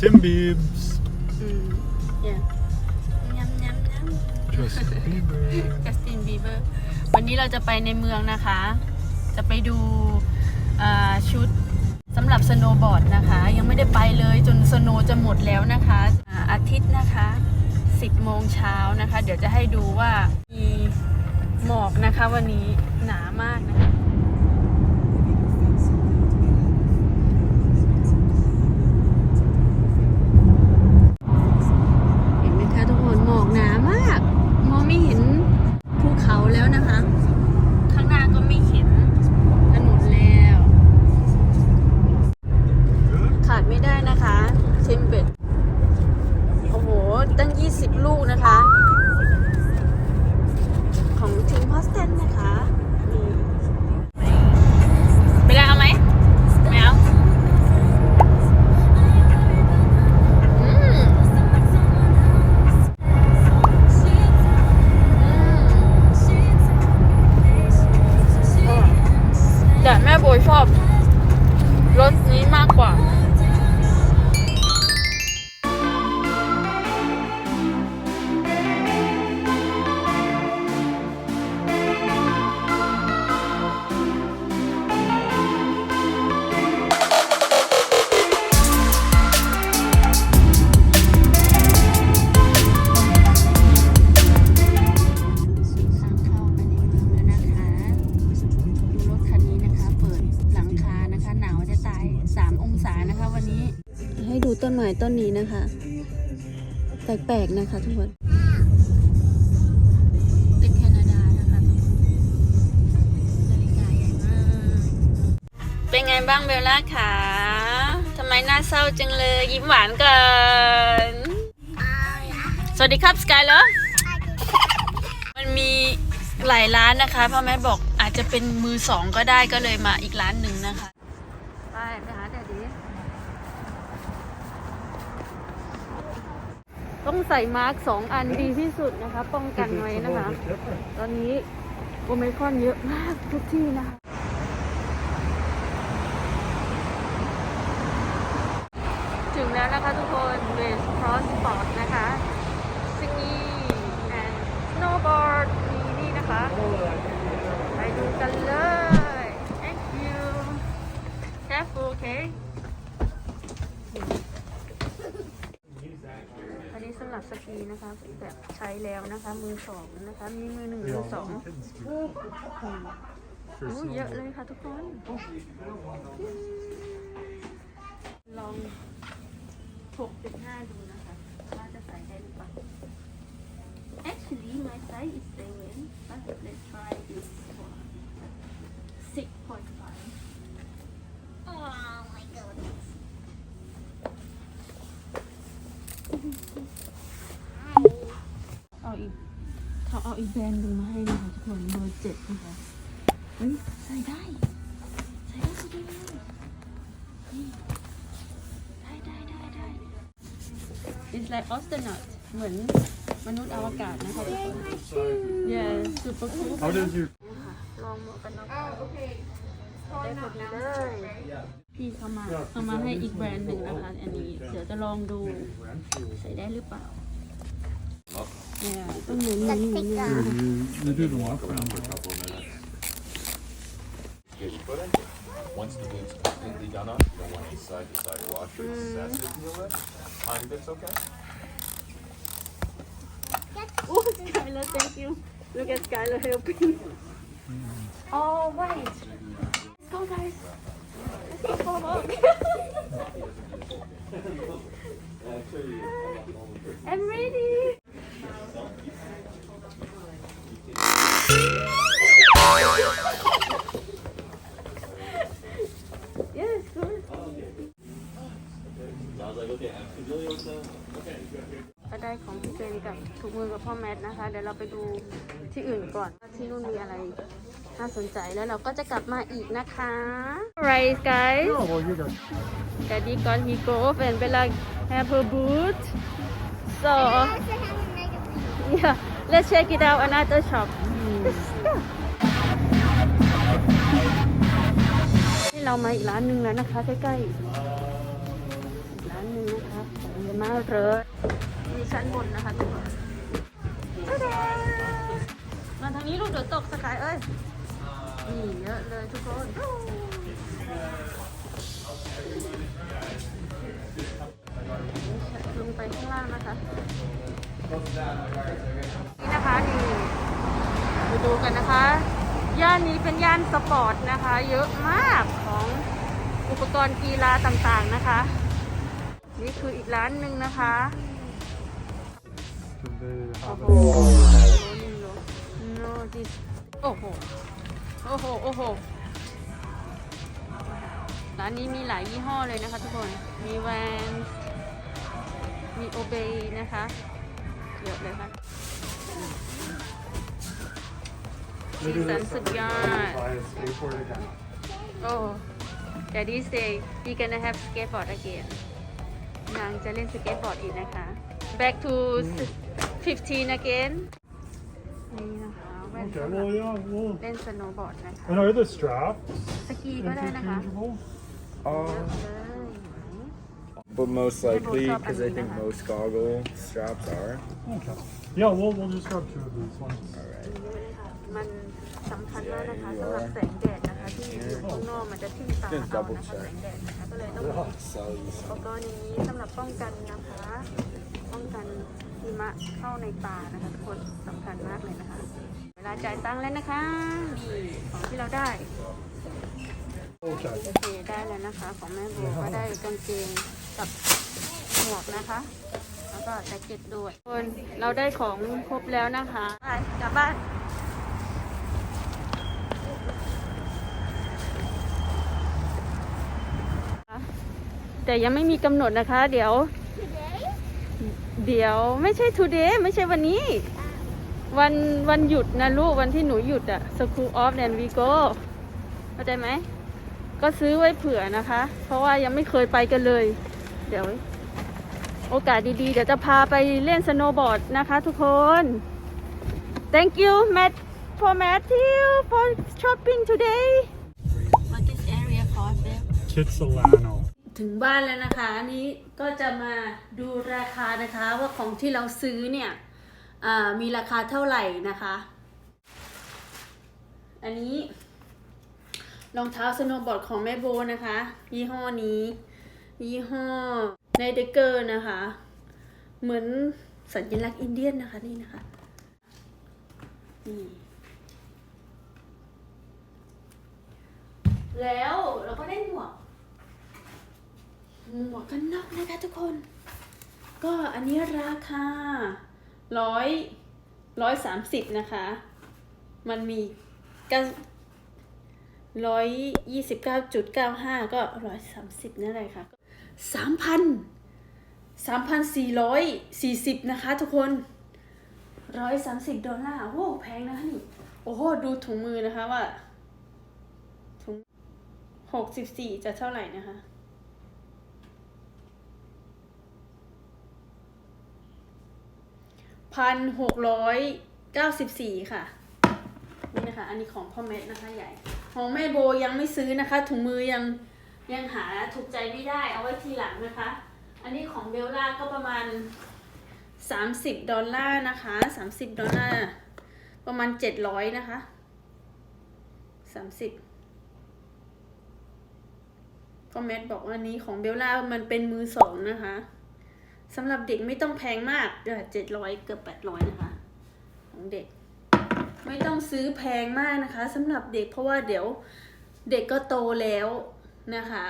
Tim Biebs. อืม yeah ยำยำยำ Justin Bieber. จัสตินบีเบอร์วันนี้เราจะไปในเมืองนะคะ จะไปดูอ่าชุดสำหรับสโนว์บอร์ดนะคะ ยังไม่ได้ไปเลยจนสโนว์จะหมดแล้วนะคะอ่าอาทิตย์นะคะ 10โมงเช้านะคะ เดี๋ยวจะให้ดูว่ามีหมอกนะคะวันนี้หนามากนะคะ ปลกๆนะคะทุกคนเป็นแคนาดานะคะทุกคนนาฬิกาใหญ่มาก เป็นไงบ้างเบลล่าคะทำไมหน้าเศร้าจังเลยยิ้มหวานกันสวัสดีครับสกายเลอร์มันมีหลายร้านนะคะพ่อแม่บอกอาจจะเป็นมือสองก็ได้ก็เลยมาอีกร้านหนึ่งนะคะ ไปไปหาแต่ดี ต้องใส่มาร์กสองอันดีที่สุดนะคะ ป้องกันไว้นะคะ ตอนนี้โอไมครอนเยอะมากทุกที่นะคะถึงแล้วนะคะทุกคนเวสครอสสปอร์ตนะคะซิงนี่แอนด์สโนว์บอร์ดมีนี่นะคะ ไปดูกันเลย thank you careful okay อันนี้สำ หรับสกีนะคะแบบใช้แล้วนะคะ มือสองนะคะ มีมือหนึ่งมือสองอืมโอ้เยอะเลยค่ะทุกคน ลอง 6.5 ดูนะคะ ว่าจะใส่ได้หรือเปล่า Actually my size is 7 but let's try this one 6.5 Oh my goodness. เอาอีก เขาเอาอีกแบรนด์หนึ่งมาให้นะคะทุกคนเบอร์เจ็ดนะคะเฮ้ยใส่ได้ ใส่ได้พอดีเลยนี่ได้ได้ได้ได้ It's like astronaut เหมือนมนุษย์อวกาศนะคะทุกคน Yeah super cool How does your ลองหมวกกันน็อกได้พอดีเลยพี่เขามาเขามาให้อีกแบรนด์หนึ่งนะคะอันนี้ เดี๋ยวจะลองดู ใส่ได้หรือเปล่า เนี่ยต้องหมุนหมุนหมุนหมุน you, you do the walk around? Get your foot in. Once the boot's completely done up, you don't want any side to side washers. That's the deal with. Tiny bit's okay. โอ้ Skylar thank you look at Skylar helping oh wait let's go guys let's go for a walk I'm ready มือกับพ่อแมทนะคะ เดี๋ยวเราไปดูที่อื่นก่อนว่าที่นู่นมีอะไรน่าสนใจแล้วเราก็จะกลับมาอีกนะคะ Alright guys Oh, well, you got Daddy got he go off and Bella have her boot so yeah let's check it out another shop ให้เรามาอีกร้านหนึ่งแล้วนะคะใกล้ๆอีกร้านหนึ่งนะคะมากเลยมีชั้นบนนะคะทุกคนตาดา มาทางนี้ลูกเดี๋ยวตกสกายเอ้ยนี่เยอะเลยทุกคนลงไปข้างล่างนะคะ นี่นะคะนี่ไปดูกันนะคะ ย่านนี้เป็นย่านสปอร์ตนะคะ เยอะมากของอุปกรณ์กีฬาต่างๆนะคะ นี่คืออีกร้านหนึ่งนะคะ Should they โอ้ have โห it? นี่โลโน ดิโอ้โห โอ้โห โอ้โห ร้านนี้มีหลายยี่ห้อเลยนะคะทุกคน มีแวนมีโอเบนะคะ เยอะเลยค่ะสีสันสุดยอด Buy a skateboard again. โอ้ Daddy say we gonna have skateboard again นางจะเล่นสเก็ตบอร์ดอีกนะคะ back to 15 again นี่นะคะแว่น Okay, สำหรับ well, yeah, well. เล่นสโนว์บอร์ดนะคะ And are the straps สกีก็ได้นะคะ interchangeable? เยอะ Uh, เลย but most likely, top because I and think behind. most goggle straps are. Okay. Yeah, we'll, we'll just grab two of these ones. Alright. เยอะเลยค่ะมันสำคัญมากนะคะสำหรับแสงแดดนะคะที่อยู่ข้างนอกมันจะทิ่มตาเอานะคะแสงแดดนะคะก็เลยต้องมี Sell you อุป some. กรณ์อย่างนี้สำหรับป้องกันนะคะ ป้องกันหิมะเข้าในตานะคะทุกคนสำคัญมากเลยนะคะเว ลาจ่ายตังค์แล้วนะคะนี่ของที่เราได้โอเคได้แล้วนะคะ ของแม่โบก็ได้กางเกงกับหมวกนะคะ แล้วก็แจ็คเก็ตด้วยคนเราได้ของครบแล้วนะคะไปกลับบ้านแต่ยังไม่มีกำหนดนะคะ เดี๋ยว เดี๋ยวไม่ใช่ today ไม่ใช่วันนี้ วันวันหยุดนะลูกวันที่หนูหยุดอะ school off then we go เข้าใจไหม ก็ซื้อไว้เผื่อนะคะ เพราะว่ายังไม่เคยไปกันเลย เดี๋ยว โอกาสดีๆ เดี๋ยวจะพาไปเล่นสโนว์บอร์ดนะคะทุกคน thank you Matt for Matthew for shopping today what this area cost there Kitsilano. ถึงบ้านแล้วนะคะ อันนี้ก็จะมาดูราคานะคะว่าของที่เราซื้อเนี่ยอ่า มีราคาเท่าไหร่นะคะ อันนี้รองเท้าสโนว์บอร์ดของแม่โบนะคะ ยี่ห้อนี้ ยี่ห้อในเดเกอร์นะคะ เหมือนสัญลักษณ์อินเดียนนะคะนี่นะคะนี่แล้วเราก็ได้หมวกหมวกกันน็อกนะคะทุกคน ก็อันนี้ราคา ร้อยร้อยสามสิบนะคะ มันมีกันร้อยยี่สิบเก้าจุดเก้าห้าก็ร้อยสามสิบนั่นแหละค่ะสามพันสามพันสี่ร้อยสี่สิบนะคะทุกคนร้อยสามสิบดอลลาร์โอ้แพงนะคะนี่ โอ้โห ดูถุงมือนะคะว่าถุงหกสิบสี่จะเท่าไหร่นะคะ พันหกร้อยเก้าสิบสี่ค่ะ นี่นะคะ อันนี้ของพ่อเม็ดนะคะใหญ่ ของแม่โบยังไม่ซื้อนะคะ ถุงมือยังยังหาถูกใจไม่ได้เอาไว้ทีหลังนะคะ อันนี้ของเบลล่าก็ประมาณสามสิบดอลลาร์นะคะสามสิบดอลลาร์ประมาณเจ็ดร้อยนะคะสามสิบพ่อเม็ดบอกว่าอันนี้ของเบลล่ามันเป็นมือสองนะคะ สำหรับเด็กไม่ต้องแพงมากเดือเจ็ดร้อยเกือบแปดร้อยนะคะของเด็ก ไม่ต้องซื้อแพงมากนะคะสำหรับเด็กเพราะว่าเดี๋ยวเด็กก็โตแล้วนะคะ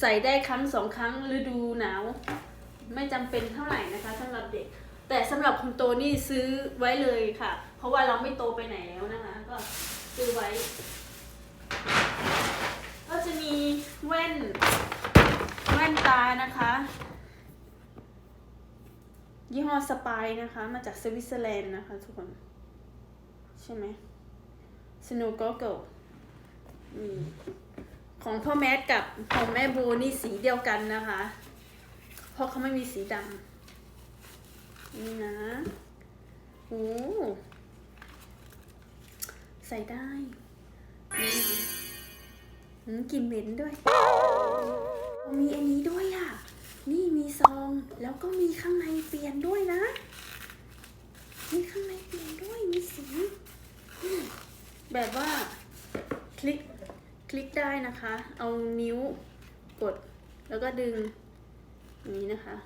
ใส่ได้ครั้งสองครั้งฤดูหนาว ไม่จำเป็นเท่าไหร่นะคะสำหรับเด็ก แต่สำหรับคนโตนี่ซื้อไว้เลยค่ะ เพราะว่าเราไม่โตไปไหนแล้วนะคะ ก็ซื้อไว้ ก็จะมีแว่นแว่นตานะคะ ยี่ห้อสปายนะคะ มาจากสวิตเซอร์แลนด์นะคะทุกคน ใช่ไหม Snow Goggle อืมของพ่อแมทกับของแม่โบนี่สีเดียวกันนะคะ เพราะเขาไม่มีสีดำนี่นะโอ้ใส่ได้นี่กลิ่นเหม็นด้วย มีอันนี้ด้วยอะ นี่มีซองแล้วก็มีข้างในเปลี่ยนด้วยนะ มีข้างในเปลี่ยนด้วยมีสีแบบว่าคลิกคลิกได้นะคะ เอานิ้วกดแล้วก็ดึงอย่างนี้นะคะ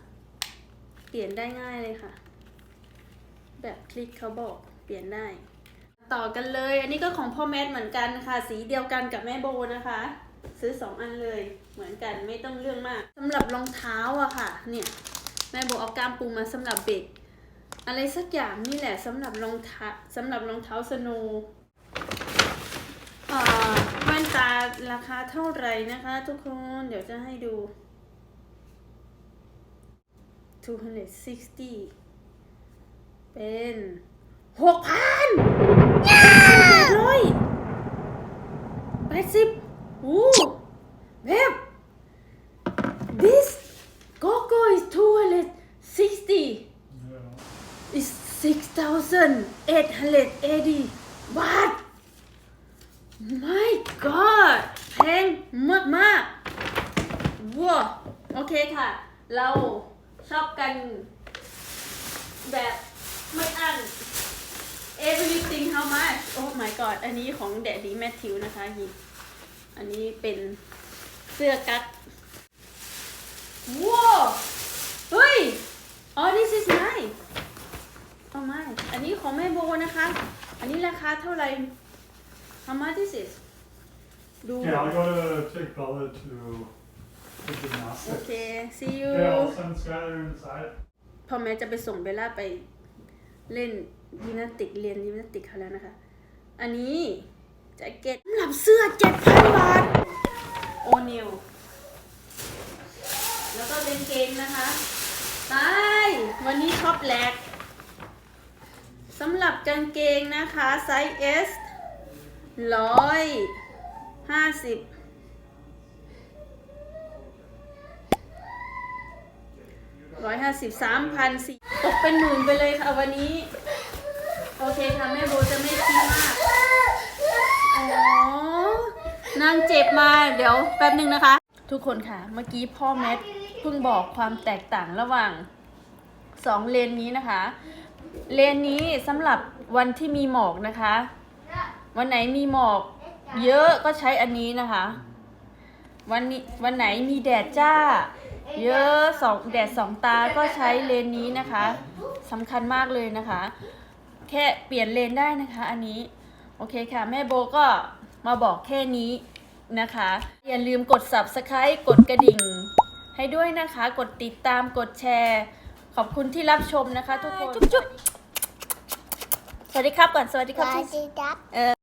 เปลี่ยนได้ง่ายเลยค่ะ แบบคลิกเขาบอกเปลี่ยนได้ ต่อกันเลย อันนี้ก็ของพ่อแมทเหมือนกันค่ะ สีเดียวกันกับแม่โบนะคะ ซื้อสองอันเลยเหมือนกันไม่ต้องเรื่องมากสำหรับรองเท้าอะค่ะ เนี่ยแม่โบเอาก้ามปูมาสำหรับเด็กอะไรสักอย่างนี่แหละสำหรับรองเท้าสำหรับรองเท้าสโนว์อ่าแว่นตาราคาเท่าไหร่นะคะ ทุกคนเดี๋ยวจะให้ดู 260 เป็นหกพันร้อยแปดสิบ อู้แบบ this Coco is 260 Yeah. is 6,880บาท my god แพงมากมากๆว้าโอเคค่ะ เราชอบกัน แบบไม่อั้น everything how much oh my god อันนี้ของแดดดี้แมทธิวนะคะยิ อันนี้เป็นเสื้อกั๊กว้าวเฮ้ย อ๋อ this is mine เอาไม่อันนี้ของแม่โบนะคะ อันนี้ราคาเท่าไหร่ how much this is ดู Yeah, I gotta take Bella to the โอเค gymnastics. see you Yeah, I'll send Skylar inside. พ่อแม่จะไปส่งเบลล่าไปเล่นยิมนาสติกเรียนยิมนาสติกเขาแล้วนะคะ อันนี้ แจ็คเก็ตสำหรับเสื้อเจ็ดพันบาท โอนิว แล้วก็เป็นเกงนะคะตายวันนี้ช็อปแหลกสำหรับกางเกงนะคะ ไซส์ S ร้อยห้าสิบร้อยห้าสิบสามพันสี่ตกเป็นหมื่นไปเลยค่ะวันนี้ โอเคค่ะ แม่โบจะไม่คิดมาก อ๋อนางเจ็บมาเดี๋ยวแป๊บหนึ่งนะคะ ทุกคนค่ะ เมื่อกี้พ่อแมทเพิ่งบอกความแตกต่างระหว่างสองเลนนี้นะคะ เลนนี้สำหรับวันที่มีหมอกนะคะ วันไหนมีหมอกเยอะก็ใช้อันนี้นะคะ วันนี้วันไหนมีแดดจ้า เยอะสองแดดสองตาก็ใช้เลนนี้นะคะสำคัญมากเลยนะคะ แค่เปลี่ยนเลนได้นะคะ อันนี้ โอเคค่ะ แม่โบก็มาบอกแค่นี้นะคะ อย่าลืมกด subscribe กดกระดิ่ง ให้ด้วยนะคะ กดติดตามกดแชร์ ขอบคุณที่รับชมนะคะ ทุกคน จุ๊บๆ สวัสดีครับก่อน สวัสดีครับ Why did that เออ